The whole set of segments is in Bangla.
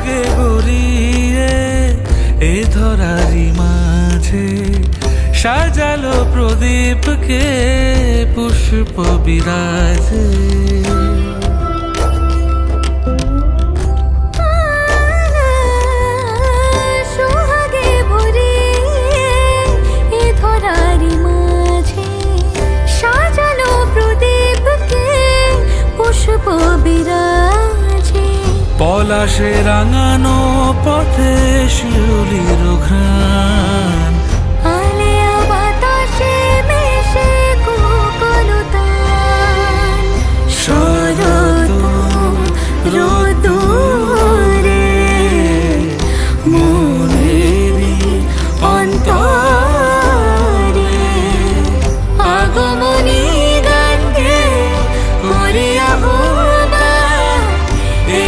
সোহাগে গড়িয়ে এ ধরারি মাঝে সাজালো প্রদীপকে পুষ্প বিরাজে। পলাশে রাঙানো পথে শিউলির ঘ্রাণ।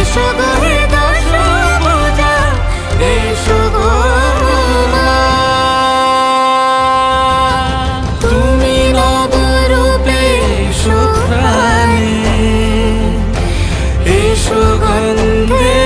এসো গো হে দশভুজা, এসো গো তুমি নবরূপে এসো এসো গন্ধে